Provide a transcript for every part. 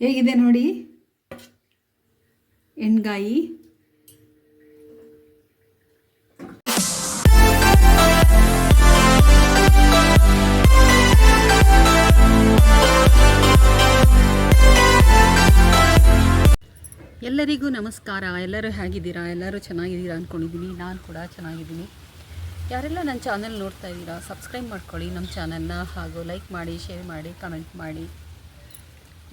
ಹೇಗಿದೆ ನೋಡಿ? ಎಣ್ಗಾಯಿ ಎಲ್ಲರಿಗೂ ನಮಸ್ಕಾರ. ಎಲ್ಲರೂ ಹೇಗಿದ್ದೀರಾ? ಎಲ್ಲರೂ ಚೆನ್ನಾಗಿದ್ದೀರಾ ಅಂದ್ಕೊಂಡಿದ್ದೀನಿ ನಾನು ಕೂಡ ಚೆನ್ನಾಗಿದ್ದೀನಿ. ಯಾರೆಲ್ಲ ನನ್ನ ಚಾನಲ್ ನೋಡ್ತಾ ಇದ್ದೀರಾ ಸಬ್ಸ್ಕ್ರೈಬ್ ಮಾಡ್ಕೊಳ್ಳಿ. ನಮ್ಮ ಚಾನಲ್ನ ಹಾಗೂ ಲೈಕ್ ಮಾಡಿ ಶೇರ್ ಮಾಡಿ ಕಮೆಂಟ್ ಮಾಡಿ.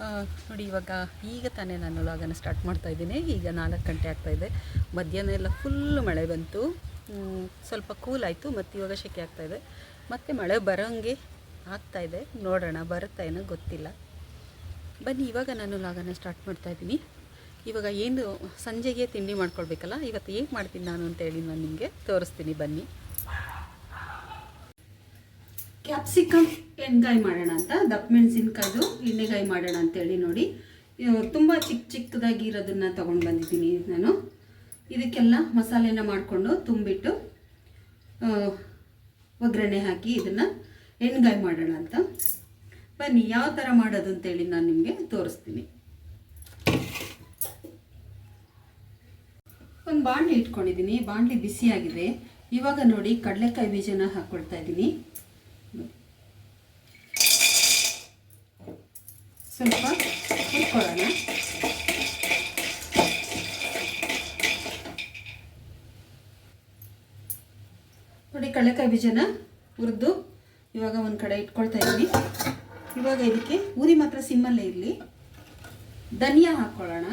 ನೋಡಿ, ಇವಾಗ ಈಗ ತಾನೇ ನಾನು ಲಾಗನ್ನು ಸ್ಟಾರ್ಟ್ ಮಾಡ್ತಾ ಇದ್ದೀನಿ. ಈಗ ನಾಲ್ಕು ಗಂಟೆ ಆಗ್ತಾಯಿದೆ ಮಧ್ಯಾಹ್ನ ಎಲ್ಲ ಫುಲ್ ಮಳೆ ಬಂತು. ಸ್ವಲ್ಪ ಕೂಲ್ ಆಯಿತು, ಮತ್ತು ಇವಾಗ ಶೆಕೆ ಆಗ್ತಾಯಿದೆ ಮತ್ತು ಮಳೆ ಬರೋಂಗೆ ಆಗ್ತಾಯಿದೆ ನೋಡೋಣ, ಬರುತ್ತಾ ಏನೋ ಗೊತ್ತಿಲ್ಲ. ಬನ್ನಿ, ಇವಾಗ ನಾನು ಲಾಗನ್ನು ಸ್ಟಾರ್ಟ್ ಮಾಡ್ತಾ ಇದ್ದೀನಿ. ಇವಾಗ ಏನು, ಸಂಜೆಗೆ ತಿಂಡಿ ಮಾಡ್ಕೊಳ್ಬೇಕಲ್ಲ, ಇವತ್ತು ಏನು ಮಾಡ್ತೀನಿ ನಾನು ಅಂತೇಳಿ ನಾನು ನಿಮಗೆ ತೋರಿಸ್ತೀನಿ. ಬನ್ನಿ. ಕ್ಯಾಪ್ಸಿಕಮ್ ಎಣ್ಗಾಯಿ ಮಾಡೋಣ ಅಂತ, ದಪ್ಪ ಮೆಣಸಿನ್ಕಾಯ್ದು ಎಣ್ಣೆಗಾಯಿ ಮಾಡೋಣ ಅಂತೇಳಿ ನೋಡಿ. ತುಂಬ ಚಿಕ್ಕ ಚಿಕ್ಕದಾಗಿ ಇರೋದನ್ನು ತೊಗೊಂಡು ಬಂದಿದ್ದೀನಿ ನಾನು. ಇದಕ್ಕೆಲ್ಲ ಮಸಾಲೆನ ಮಾಡಿಕೊಂಡು ತುಂಬಿಟ್ಟು ಒಗ್ಗರಣೆ ಹಾಕಿ ಇದನ್ನು ಎಣ್ಗಾಯಿ ಮಾಡೋಣ ಅಂತ. ಬನ್ನಿ, ಯಾವ ಥರ ಮಾಡೋದು ಅಂತೇಳಿ ನಾನು ನಿಮಗೆ ತೋರಿಸ್ತೀನಿ. ಒಂದು ಬಾಣಲಿ ಇಟ್ಕೊಂಡಿದ್ದೀನಿ, ಬಾಣಲಿ ಬಿಸಿಯಾಗಿದೆ. ಇವಾಗ ನೋಡಿ ಕಡಲೆಕಾಯಿ ಬೀಜನ ಹಾಕ್ಕೊಳ್ತಾ ಇದ್ದೀನಿ. ಸ್ವಲ್ಪ ಹುರ್ಕೊಳ್ಳೋಣ ನೋಡಿ ಕಡಲೆಕಾಯಿ ಬೀಜನ ಹುರಿದು ಇವಾಗ ಒಂದು ಕಡೆ ಇಟ್ಕೊಳ್ತಾ ಇದ್ದೀನಿ. ಇವಾಗ ಇದಕ್ಕೆ ಉರಿ ಮಾತ್ರ ಸಿಮ್ಮಲ್ಲೇ ಇರಲಿ. ಧನಿಯಾ ಹಾಕ್ಕೊಳ್ಳೋಣ.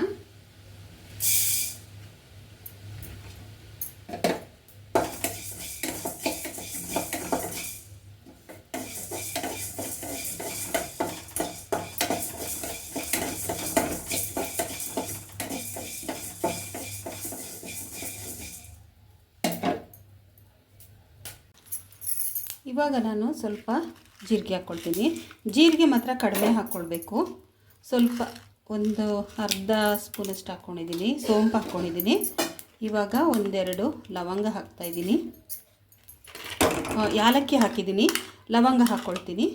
ಇವಾಗ ನಾನು ಸ್ವಲ್ಪ ಜೀರಿಗೆ ಹಾಕ್ಕೊಳ್ತೀನಿ. ಜೀರಿಗೆ ಮಾತ್ರ ಕಡಿಮೆ ಹಾಕ್ಕೊಳ್ಬೇಕು. ಸ್ವಲ್ಪ ಒಂದು ಅರ್ಧ ಸ್ಪೂನಷ್ಟು ಹಾಕ್ಕೊಂಡಿದ್ದೀನಿ. ಸೋಂಪು ಹಾಕ್ಕೊಂಡಿದ್ದೀನಿ. ಇವಾಗ ಒಂದೆರಡು ಲವಂಗ ಹಾಕ್ತಾಯಿದ್ದೀನಿ ಯಾಲಕ್ಕಿ ಹಾಕಿದ್ದೀನಿ. ಲವಂಗ ಹಾಕ್ಕೊಳ್ತೀನಿ.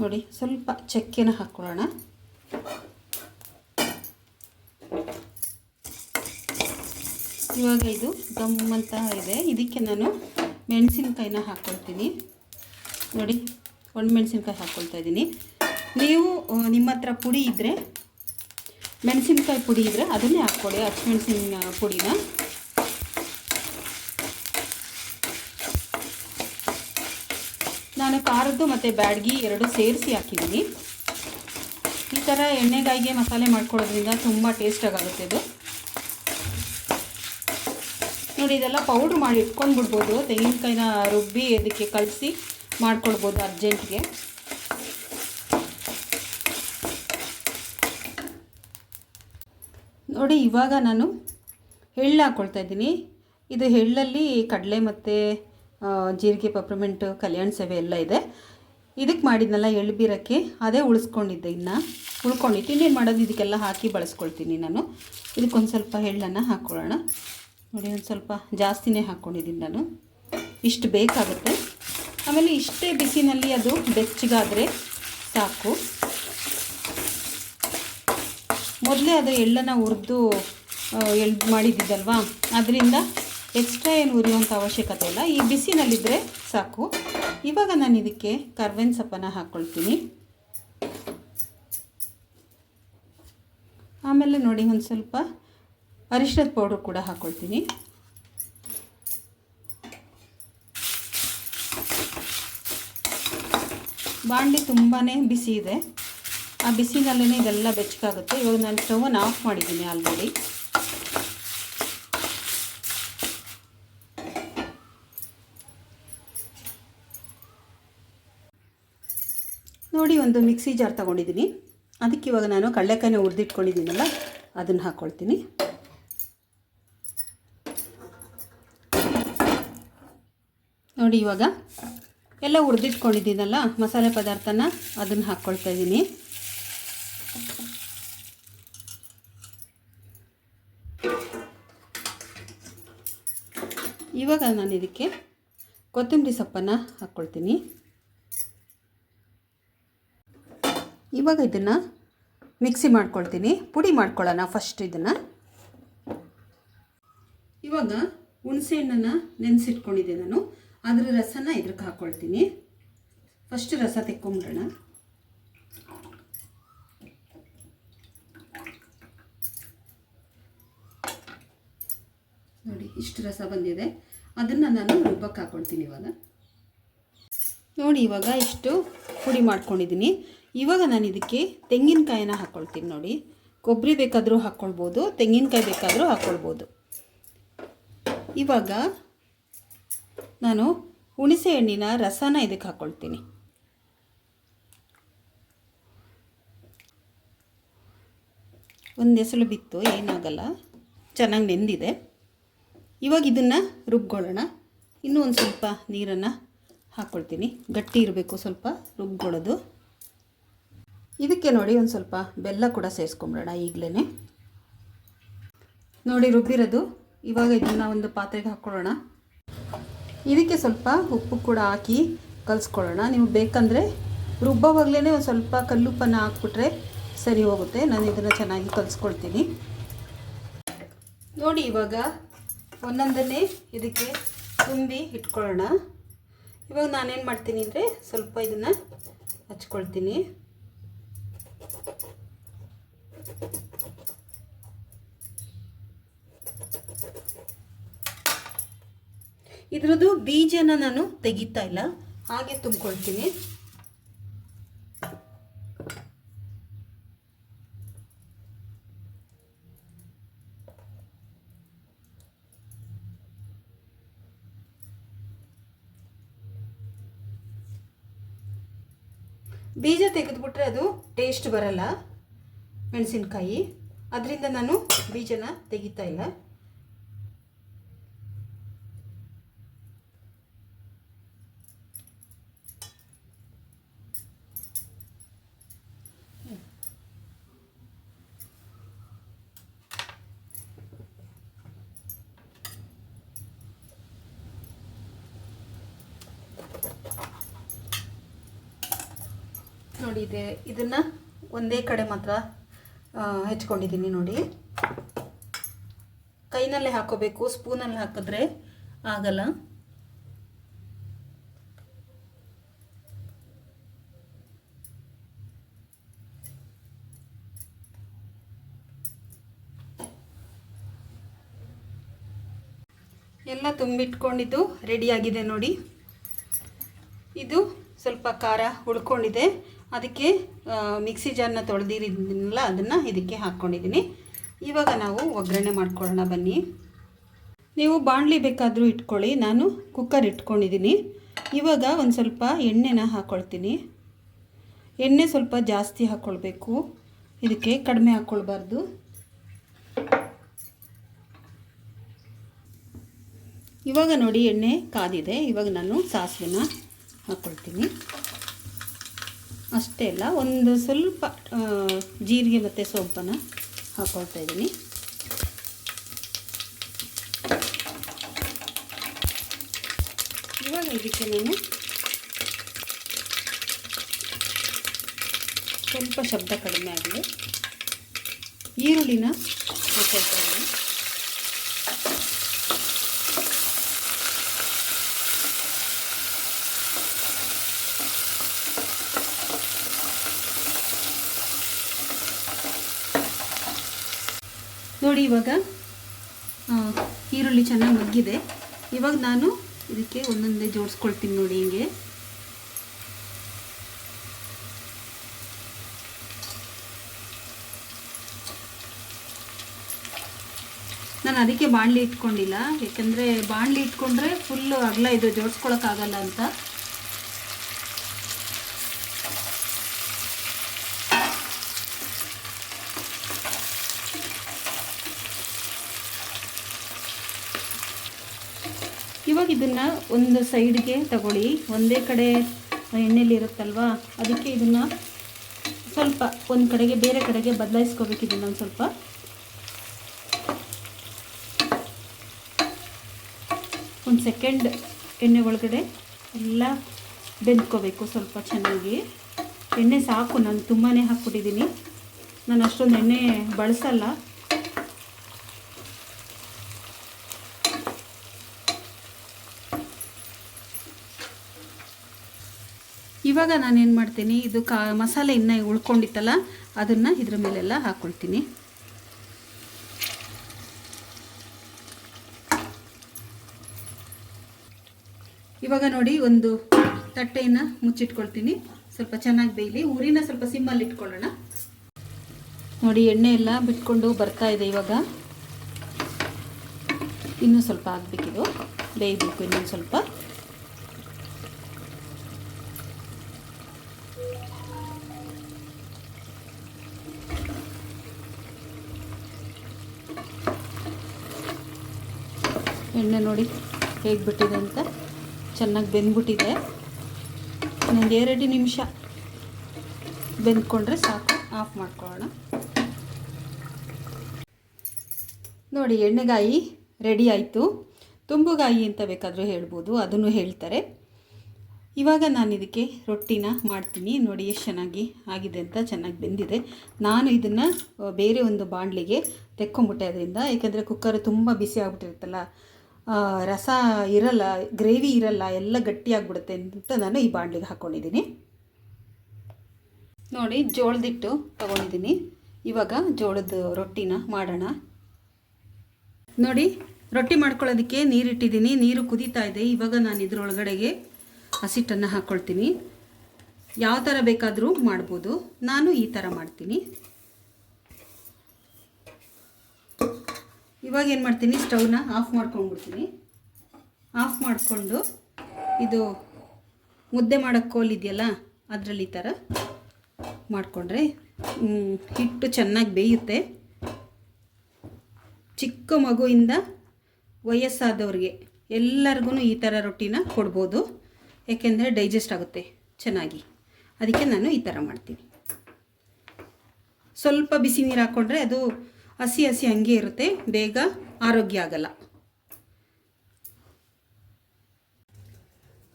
ನೋಡಿ, ಸ್ವಲ್ಪ ಚಕ್ಕೆನ ಹಾಕ್ಕೊಳ್ಳೋಣ. ಇವಾಗ ಇದು ಗಮ್ಮಂತ ಇದೆ. ಇದಕ್ಕೆ ನಾನು ಮೆಣಸಿನ್ಕಾಯಿನ ಹಾಕ್ಕೊಳ್ತೀನಿ ನೋಡಿ ಒಣ ಮೆಣಸಿನ್ಕಾಯಿ ಹಾಕ್ಕೊಳ್ತಾ ಇದ್ದೀನಿ. ನೀವು ನಿಮ್ಮ ಹತ್ರ ಪುಡಿ ಇದ್ದರೆ ಮೆಣಸಿನ್ಕಾಯಿ ಪುಡಿ ಇದ್ದರೆ ಅದನ್ನೇ ಹಾಕ್ಕೊಳ್ಳಿ ಹಸಿಮೆಣಸಿನ ಪುಡಿನ. ನಾನು ಖಾರದ್ದು ಮತ್ತು ಬ್ಯಾಡ್ಗಿ ಎರಡು ಸೇರಿಸಿ ಹಾಕಿದ್ದೀನಿ. ಈ ಥರ ಎಣ್ಣೆಗಾಯಿಗೆ ಮಸಾಲೆ ಮಾಡ್ಕೊಳ್ಳೋದ್ರಿಂದ ತುಂಬ ಟೇಸ್ಟಾಗುತ್ತೆ ಇದು. ನೋಡಿ, ಇದೆಲ್ಲ ಪೌಡ್ರ್ ಮಾಡಿ ಇಟ್ಕೊಂಡ್ಬಿಡ್ಬೋದು. ತೆಂಗಿನಕಾಯಿನ ರುಬ್ಬಿ ಇದಕ್ಕೆ ಕಲಸಿ ಮಾಡ್ಕೊಳ್ಬೋದು ಅರ್ಜೆಂಟ್ಗೆ. ನೋಡಿ, ಇವಾಗ ನಾನು ಎಳ್ಳು ಹಾಕ್ಕೊಳ್ತಾ ಇದ್ದೀನಿ. ಇದು ಎಳ್ಳಲ್ಲಿ ಕಡಲೆ ಮತ್ತು ಜೀರಿಗೆ ಪಪ್ರಮೆಂಟು ಕಲ್ಯಾಣ ಸೇವೆ ಎಲ್ಲ ಇದೆ. ಇದಕ್ಕೆ ಮಾಡಿದ್ನಲ್ಲ ಎಳ್ಳು ಬೀರಕ್ಕೆ. ಅದೇ ಉಳಿಸ್ಕೊಂಡಿದ್ದೆ ಇನ್ನು. ಉಳ್ಕೊಂಡಿತ್ತು ಇನ್ನೇನು ಮಾಡೋದು? ಇದಕ್ಕೆಲ್ಲ ಹಾಕಿ ಬಳಸ್ಕೊಳ್ತೀನಿ ನಾನು. ಇದಕ್ಕೊಂದು ಸ್ವಲ್ಪ ಎಳ್ಳನ್ನು ಹಾಕ್ಕೊಳ್ಳೋಣ ನೋಡಿ, ಒಂದು ಸ್ವಲ್ಪ ಜಾಸ್ತಿನೇ ಹಾಕ್ಕೊಂಡಿದ್ದೀನಿ ನಾನು. ಇಷ್ಟು ಬೇಕಾಗುತ್ತೆ. ಆಮೇಲೆ ಇಷ್ಟೇ ಬಿಸಿನಲ್ಲಿ ಅದು ಬೆಚ್ಚಗಾದರೆ ಸಾಕು. ಮೊದಲೇ ಅದು ಎಳ್ಳನ್ನು ಹುರಿದು ಎಳ್ಳು ಮಾಡಿದ್ದಿದ್ದಲ್ವಾ? ಅದರಿಂದ ಎಕ್ಸ್ಟ್ರಾ ಏನು ಉರಿಯುವಂಥ ಅವಶ್ಯಕತೆ ಇಲ್ಲ. ಈ ಬಿಸಿನಲ್ಲಿದ್ದರೆ ಸಾಕು. ಇವಾಗ ನಾನು ಇದಕ್ಕೆ ಕರ್ಬೇವಿನ ಸೊಪ್ಪನ್ನು ಹಾಕ್ಕೊಳ್ತೀನಿ ಆಮೇಲೆ ನೋಡಿ, ಒಂದು ಸ್ವಲ್ಪ ಅರಿಶಿಣದ ಪೌಡ್ರ್ ಕೂಡ ಹಾಕ್ಕೊಳ್ತೀನಿ ಬಾಣಲಿ ತುಂಬಾ ಬಿಸಿ ಇದೆ. ಆ ಬಿಸಿನಲ್ಲೇ ಇದೆಲ್ಲ ಬೆಚ್ಚಗಾಗುತ್ತೆ. ಇವಾಗ ನಾನು ಸ್ಟವನ್ನು ಆಫ್ ಮಾಡಿದ್ದೀನಿ ಆಲ್ರೆಡಿ. ನೋಡಿ ಒಂದು ಮಿಕ್ಸಿ ಜಾರ್ ತಗೊಂಡಿದ್ದೀನಿ. ಅದಕ್ಕೆ ಇವಾಗ ನಾನು ಕಡಲೆಕಾಯಿನ ಹುರಿದಿಟ್ಕೊಂಡಿದ್ದೀನಲ್ಲ, ಅದನ್ನು ಹಾಕ್ಕೊಳ್ತೀನಿ ನೋಡಿ ಇವಾಗ ಎಲ್ಲ ಹುರಿದಿಟ್ಕೊಂಡಿದ್ದೀನಲ್ಲ ಮಸಾಲೆ ಪದಾರ್ಥನ ಅದನ್ನು ಹಾಕ್ಕೊಳ್ತಾ ಇದ್ದೀನಿ. ಇವಾಗ ನಾನು ಇದಕ್ಕೆ ಕೊತ್ತಂಬರಿ ಸೊಪ್ಪನ್ನು ಹಾಕ್ಕೊಳ್ತೀನಿ ಇವಾಗ ಇದನ್ನು ಮಿಕ್ಸಿ ಮಾಡ್ಕೊಳ್ತೀನಿ. ಪುಡಿ ಮಾಡ್ಕೊಳ್ಳೋಣ ಫಸ್ಟ್ ಇದನ್ನು. ಇವಾಗ ಹುಣಸೆ ಹಣ್ಣನ್ನು ನೆನೆಸಿಟ್ಕೊಂಡಿದ್ದೆ ನಾನು. ಅದರ ರಸನ ಇದ್ರಕ್ಕೆ ಹಾಕ್ಕೊಳ್ತೀನಿ ಫಸ್ಟ್ ರಸ ತೆಕ್ಕೊಂಬಿಡೋಣ. ನೋಡಿ, ಇಷ್ಟು ರಸ ಬಂದಿದೆ. ಅದನ್ನು ನಾನು ರುಬ್ಬಕ್ಕೆ ಹಾಕ್ಕೊಳ್ತೀನಿ ಇವಾಗ. ನೋಡಿ, ಇವಾಗ ಇಷ್ಟು ಪುಡಿ ಮಾಡ್ಕೊಂಡಿದ್ದೀನಿ. ಇವಾಗ ನಾನು ಇದಕ್ಕೆ ತೆಂಗಿನಕಾಯಿನ ಹಾಕ್ಕೊಳ್ತೀನಿ ನೋಡಿ. ಕೊಬ್ಬರಿ ಬೇಕಾದರೂ ಹಾಕ್ಕೊಳ್ಬೋದು ತೆಂಗಿನಕಾಯಿ ಬೇಕಾದರೂ ಹಾಕ್ಕೊಳ್ಬೋದು ಇವಾಗ ನಾನು ಹುಣಸೆ ಹಣ್ಣಿನ ರಸನ ಇದಕ್ಕೆ ಹಾಕ್ಕೊಳ್ತೀನಿ ಒಂದು ಎಸಳು ಬಿತ್ತು, ಏನಾಗಲ್ಲ. ಚೆನ್ನಾಗಿ ನೆಂದಿದೆ. ಇವಾಗ ಇದನ್ನು ರುಬ್ಕೊಳ್ಳೋಣ. ಇನ್ನೂ ಒಂದು ಸ್ವಲ್ಪ ನೀರನ್ನು ಹಾಕ್ಕೊಳ್ತೀನಿ ಗಟ್ಟಿ ಇರಬೇಕು ಸ್ವಲ್ಪ ರುಬ್ಕೊಳ್ಳೋದು. ಇದಕ್ಕೆ ನೋಡಿ ಒಂದು ಸ್ವಲ್ಪ ಬೆಲ್ಲ ಕೂಡ ಸೇರಿಸ್ಕೊಂಬಿಡೋಣ ಈಗಲೇ ನೋಡಿ ರುಬ್ಬಿರೋದು. ಇವಾಗ ಇದನ್ನು ಒಂದು ಪಾತ್ರೆಗೆ ಹಾಕ್ಕೊಳ್ಳೋಣ ಇದಕ್ಕೆ ಸ್ವಲ್ಪ ಉಪ್ಪು ಕೂಡ ಹಾಕಿ ಕಲಿಸ್ಕೊಳ್ಳೋಣ. ನೀವು ಬೇಕಂದರೆ ರುಬ್ಬವಾಗಲೇ ಒಂದು ಸ್ವಲ್ಪ ಕಲ್ಲುಪ್ಪನ್ನು ಹಾಕ್ಬಿಟ್ರೆ ಸರಿ ಹೋಗುತ್ತೆ. ನಾನು ಇದನ್ನು ಚೆನ್ನಾಗಿ ಕಲಿಸ್ಕೊಳ್ತೀನಿ. ನೋಡಿ ಇವಾಗ ಒಂದೊಂದನ್ನೇ ಇದಕ್ಕೆ ತುಂಬಿ ಇಟ್ಕೊಳ್ಳೋಣ. ಇವಾಗ ನಾನೇನು ಮಾಡ್ತೀನಿ ಅಂದರೆ ಸ್ವಲ್ಪ ಇದನ್ನು ಹಚ್ಕೊಳ್ತೀನಿ. ಇದ್ರದ್ದು ಬೀಜನ ನಾನು ತೆಗಿತಾ ಇಲ್ಲ. ಹಾಗೆ ತುಂಬಿಕೊಳ್ತೀನಿ. ಬೀಜ ತೆಗೆದುಬಿಟ್ರೆ ಅದು ಟೇಸ್ಟ್ ಬರಲ್ಲ. ಮೆಣಸಿನ್ಕಾಯಿ. ಅದರಿಂದ ನಾನು ಬೀಜನ ತೆಗಿತಾ ಇಲ್ಲ. ನೋಡಿ ಇದೆ ಇದನ್ನು ಒಂದೇ ಕಡೆ ಮಾತ್ರ ಹೆಚ್ಕೊಂಡಿದ್ದೀನಿ ನೋಡಿ. ಕೈನಲ್ಲೇ ಹಾಕೋಬೇಕು, ಸ್ಪೂನಲ್ಲಿ ಹಾಕಿದ್ರೆ ಆಗಲ್ಲ. ಎಲ್ಲ ತುಂಬಿಟ್ಕೊಂಡಿದ್ದು ರೆಡಿಯಾಗಿದೆ ನೋಡಿ. ಇದು ಸ್ವಲ್ಪ ಖಾರ ಉಳ್ಕೊಂಡಿದೆ ಅದಕ್ಕೆ ಮಿಕ್ಸಿ ಜಾರ್ನ ತೊಳೆದಿರಿದ್ನಲ್ಲ, ಅದನ್ನು ಇದಕ್ಕೆ ಹಾಕ್ಕೊಂಡಿದ್ದೀನಿ. ಇವಾಗ ನಾವು ಒಗ್ಗರಣೆ ಮಾಡ್ಕೊಳ್ಳೋಣ, ಬನ್ನಿ. ನೀವು ಬಾಣಲಿ ಬೇಕಾದರೂ ಇಟ್ಕೊಳ್ಳಿ, ನಾನು ಕುಕ್ಕರ್ ಇಟ್ಕೊಂಡಿದ್ದೀನಿ. ಇವಾಗ ಒಂದು ಸ್ವಲ್ಪ ಎಣ್ಣೆನ ಹಾಕ್ಕೊಳ್ತೀನಿ ಎಣ್ಣೆ ಸ್ವಲ್ಪ ಜಾಸ್ತಿ ಹಾಕ್ಕೊಳ್ಬೇಕು ಇದಕ್ಕೆ ಕಡಿಮೆ ಹಾಕ್ಕೊಳ್ಬಾರ್ದು ಇವಾಗ ನೋಡಿ, ಎಣ್ಣೆ ಕಾದಿದೆ. ಇವಾಗ ನಾನು ಸಾಸಿವೆನ ಹಾಕ್ಕೊಳ್ತೀನಿ ಅಷ್ಟೇ ಅಲ್ಲ, ಒಂದು ಸ್ವಲ್ಪ ಜೀರಿಗೆ ಮತ್ತು ಸೊಪ್ಪನ್ನು ಹಾಕೊಳ್ತಾ ಇದ್ದೀನಿ. ಇವಾಗ ಇದಕ್ಕೆ ನಾನು ಸ್ವಲ್ಪ ಶಬ್ದ ಕಡಿಮೆ ಆಗಿದೆ. ಈರುಳ್ಳಿನ ಹಾಕ್ಕೊಳ್ತಾ ಇದ್ದೀನಿ. ನೋಡಿ ಇವಾಗ ಈರುಳ್ಳಿ ಚೆನ್ನಾಗಿ ಮಗ್ಗಿದೆ. ಇವಾಗ ನಾನು ಇದಕ್ಕೆ ಒಂದೊಂದೇ ಜೋಡಿಸ್ಕೊಳ್ತೀನಿ ನೋಡಿ ಹಿಂಗೆ. ನಾನು ಅದಕ್ಕೆ ಬಾಣಲಿ ಇಟ್ಕೊಂಡಿಲ್ಲ, ಯಾಕಂದರೆ ಬಾಣಲಿ ಇಟ್ಕೊಂಡ್ರೆ ಫುಲ್ಲು ಅಗಲ ಇದು ಜೋಡಿಸ್ಕೊಳಕ್ಕಾಗಲ್ಲ ಅಂತ. ಇದನ್ನು ಒಂದು ಸೈಡ್ಗೆ ತಗೊಳ್ಳಿ. ಒಂದೇ ಕಡೆ ಎಣ್ಣೆಲಿ ಇರುತ್ತಲ್ವಾ? ಅದಕ್ಕೆ ಇದನ್ನು ಸ್ವಲ್ಪ ಒಂದು ಕಡೆಗೆ ಬೇರೆ ಕಡೆಗೆ ಬದಲಾಯಿಸ್ಕೋಬೇಕು ಇದನ್ನು ಒಂದು ಸ್ವಲ್ಪ. ಒಂದು ಸೆಕೆಂಡ್ ಎಣ್ಣೆ ಒಳಗಡೆ ಎಲ್ಲ ಬೆಂದ್ಕೋಬೇಕು ಸ್ವಲ್ಪ ಚೆನ್ನಾಗಿ. ಎಣ್ಣೆ ಸಾಕು, ನಾನು ತುಂಬಾ ಹಾಕ್ಬಿಟ್ಟಿದ್ದೀನಿ ನಾನು ಅಷ್ಟೊಂದು ಎಣ್ಣೆ ಬಳಸಲ್ಲ. ಇವಾಗ ನಾನೇನು ಮಾಡ್ತೀನಿ, ಇದು ಕಾ, ಮಸಾಲೆ ಇನ್ನೂ ಉಳ್ಕೊಂಡಿತ್ತಲ್ಲ, ಅದನ್ನು ಇದ್ರ ಮೇಲೆಲ್ಲ ಹಾಕ್ಕೊಳ್ತೀನಿ ಇವಾಗ ನೋಡಿ ಒಂದು ತಟ್ಟೆಯನ್ನು ಮುಚ್ಚಿಟ್ಕೊಳ್ತೀನಿ. ಸ್ವಲ್ಪ ಚೆನ್ನಾಗಿ ಬೇಯಲಿ, ಊರಿನ ಸ್ವಲ್ಪ ಸಿಮ್ಮಲ್ಲಿ ಇಟ್ಕೊಳ್ಳೋಣ. ನೋಡಿ, ಎಣ್ಣೆ ಎಲ್ಲ ಬಿಟ್ಕೊಂಡು ಬರ್ತಾ ಇದೆ ಇವಾಗ. ಇನ್ನೂ ಸ್ವಲ್ಪ ಆಗಬೇಕಿದು. ಬೇಯಬೇಕು ಇನ್ನೊಂದು ಸ್ವಲ್ಪ. ಎಣ್ಣೆ ನೋಡಿ ಹೇಗೆ ಬಿಟ್ಟಿದೆ ಅಂತ. ಚೆನ್ನಾಗಿ ಬೆಂದ್ಬಿಟ್ಟಿದೆ. ಇನ್ನೊಂದು ಎರಡು ನಿಮಿಷ ಬೆಂದ್ಕೊಂಡ್ರೆ ಸಾಕು, ಆಫ್ ಮಾಡ್ಕೊಳ್ಳೋಣ. ನೋಡಿ, ಎಣ್ಣೆಗಾಯಿ ರೆಡಿ ಆಯಿತು. ತುಂಬುಗಾಯಿ ಅಂತ ಬೇಕಾದರೂ ಹೇಳ್ಬೋದು, ಅದನ್ನು ಹೇಳ್ತಾರೆ. ಇವಾಗ ನಾನು ಇದಕ್ಕೆ ರೊಟ್ಟಿನ ಮಾಡ್ತೀನಿ. ನೋಡಿ, ಎಷ್ಟು ಚೆನ್ನಾಗಿ ಆಗಿದೆ ಅಂತ ಚೆನ್ನಾಗಿ ಬೆಂದಿದೆ. ನಾನು ಇದನ್ನು ಬೇರೆ ಒಂದು ಬಾಣಲಿಗೆ ತೆಕ್ಕೊಂಬಿಟ್ಟೆ ಅದರಿಂದ. ಏಕೆಂದರೆ ಕುಕ್ಕರ್ ತುಂಬ ಬಿಸಿ ಆಗ್ಬಿಟ್ಟಿರುತ್ತಲ್ಲ ರಸ ಇರಲ್ಲ ಗ್ರೇವಿ ಇರಲ್ಲ, ಎಲ್ಲ ಗಟ್ಟಿಯಾಗ್ಬಿಡುತ್ತೆ ಅಂತ ನಾನು ಈ ಬಾಣಲಿಗೆ ಹಾಕ್ಕೊಂಡಿದ್ದೀನಿ ನೋಡಿ, ಜೋಳದಿಟ್ಟು ತಗೊಂಡಿದ್ದೀನಿ. ಇವಾಗ ಜೋಳದ ರೊಟ್ಟಿನ ಮಾಡೋಣ. ನೋಡಿ, ರೊಟ್ಟಿ ಮಾಡ್ಕೊಳ್ಳೋದಕ್ಕೆ ನೀರಿಟ್ಟಿದ್ದೀನಿ. ನೀರು ಕುದೀತಾ ಇದೆ. ಇವಾಗ ನಾನು ಇದರೊಳಗಡೆಗೆ ಹಸಿಟ್ಟನ್ನು ಹಾಕ್ಕೊಳ್ತೀನಿ ಯಾವ ಥರ ಬೇಕಾದರೂ ಮಾಡ್ಬೋದು. ನಾನು ಈ ಥರ ಮಾಡ್ತೀನಿ. ಇವಾಗ ಏನು ಮಾಡ್ತೀನಿ ಸ್ಟವ್ನ ಆಫ್ ಮಾಡ್ಕೊಂಡ್ಬಿಡ್ತೀನಿ. ಆಫ್ ಮಾಡಿಕೊಂಡು ಇದು ಮುದ್ದೆ ಮಾಡೋಕ್ಕೆ ಕೋಲ್ ಇದೆಯಲ್ಲ, ಅದರಲ್ಲಿ ಈ ಥರ ಮಾಡಿಕೊಂಡ್ರೆ ಹಿಟ್ಟು ಚೆನ್ನಾಗಿ ಬೇಯುತ್ತೆ. ಚಿಕ್ಕ ಮಗುವಿಂದ ವಯಸ್ಸಾದವ್ರಿಗೆ ಎಲ್ಲರಿಗೂ ಈ ಥರ ರೊಟ್ಟಿನ ಕೊಡ್ಬೋದು. ಏಕೆಂದರೆ ಡೈಜೆಸ್ಟ್ ಆಗುತ್ತೆ ಚೆನ್ನಾಗಿ. ಅದಕ್ಕೆ ನಾನು ಈ ಥರ ಮಾಡ್ತೀನಿ. ಸ್ವಲ್ಪ ಬಿಸಿ ನೀರು ಹಾಕ್ಕೊಂಡ್ರೆ ಅದು ಹಸಿ ಹಸಿ ಹಂಗೆ ಇರುತ್ತೆ. ಬೇಗ ಆರೋಗ್ಯ ಆಗಲ್ಲ.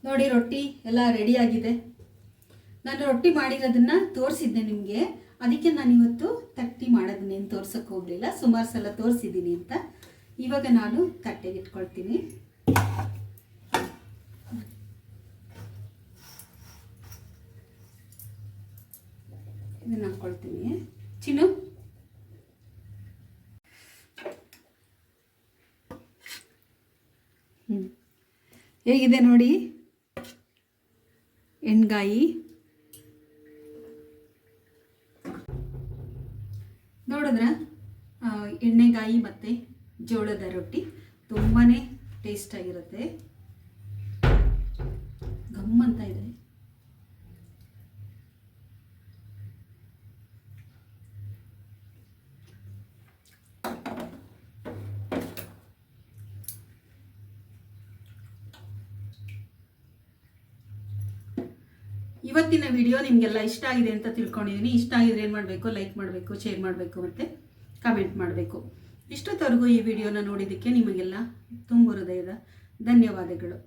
ನೋಡಿ ರೊಟ್ಟಿ ಎಲ್ಲ ರೆಡಿಯಾಗಿದೆ ನಾನು ರೊಟ್ಟಿ ಮಾಡಿರೋದನ್ನು ತೋರಿಸಿದ್ದೆ ನಿಮಗೆ. ಅದಕ್ಕೆ ನಾನು ಇವತ್ತು ತಟ್ಟಿ ಮಾಡೋದನ್ನೇನು ತೋರ್ಸೋಕ್ಕೆ ಹೋಗಲಿಲ್ಲ. ಸುಮಾರು ಸಲ ತೋರಿಸಿದ್ದೀನಿ ಅಂತ. ಇವಾಗ ನಾನು ತಟ್ಟೆಗೆ ಇಟ್ಕೊಳ್ತೀನಿ. ಇದನ್ನ ಹಾಕ್ಕೊಳ್ತೀನಿ ಚಿನ್ನು ಹ್ಞೂ ಹೇಗಿದೆ ನೋಡಿ? ಎಣ್ಗಾಯಿ ನೋಡಿದ್ರ? ಎಣ್ಣೆಗಾಯಿ ಮತ್ತು ಜೋಳದ ರೊಟ್ಟಿ ತುಂಬಾ ಟೇಸ್ಟಾಗಿರುತ್ತೆ ಘಮ್ ಅಂತ ಇದೆ. ಇವತ್ತಿನ ವಿಡಿಯೋ ನಿಮಗೆಲ್ಲ ಇಷ್ಟ ಆಗಿದೆ ಅಂತ ತಿಳ್ಕೊಂಡಿದ್ದೀನಿ ಇಷ್ಟ ಆಗಿದ್ರೆ ಏನು ಮಾಡಬೇಕು? ಲೈಕ್ ಮಾಡಬೇಕು ಶೇರ್ ಮಾಡಬೇಕು ಮತ್ತು ಕಮೆಂಟ್ ಮಾಡಬೇಕು. ಇಷ್ಟೊತ್ತವರೆಗೂ ಈ ವಿಡಿಯೋನ ನೋಡಿದ್ದಕ್ಕೆ ನಿಮಗೆಲ್ಲ ತುಂಬ ಹೃದಯದ ಧನ್ಯವಾದಗಳು.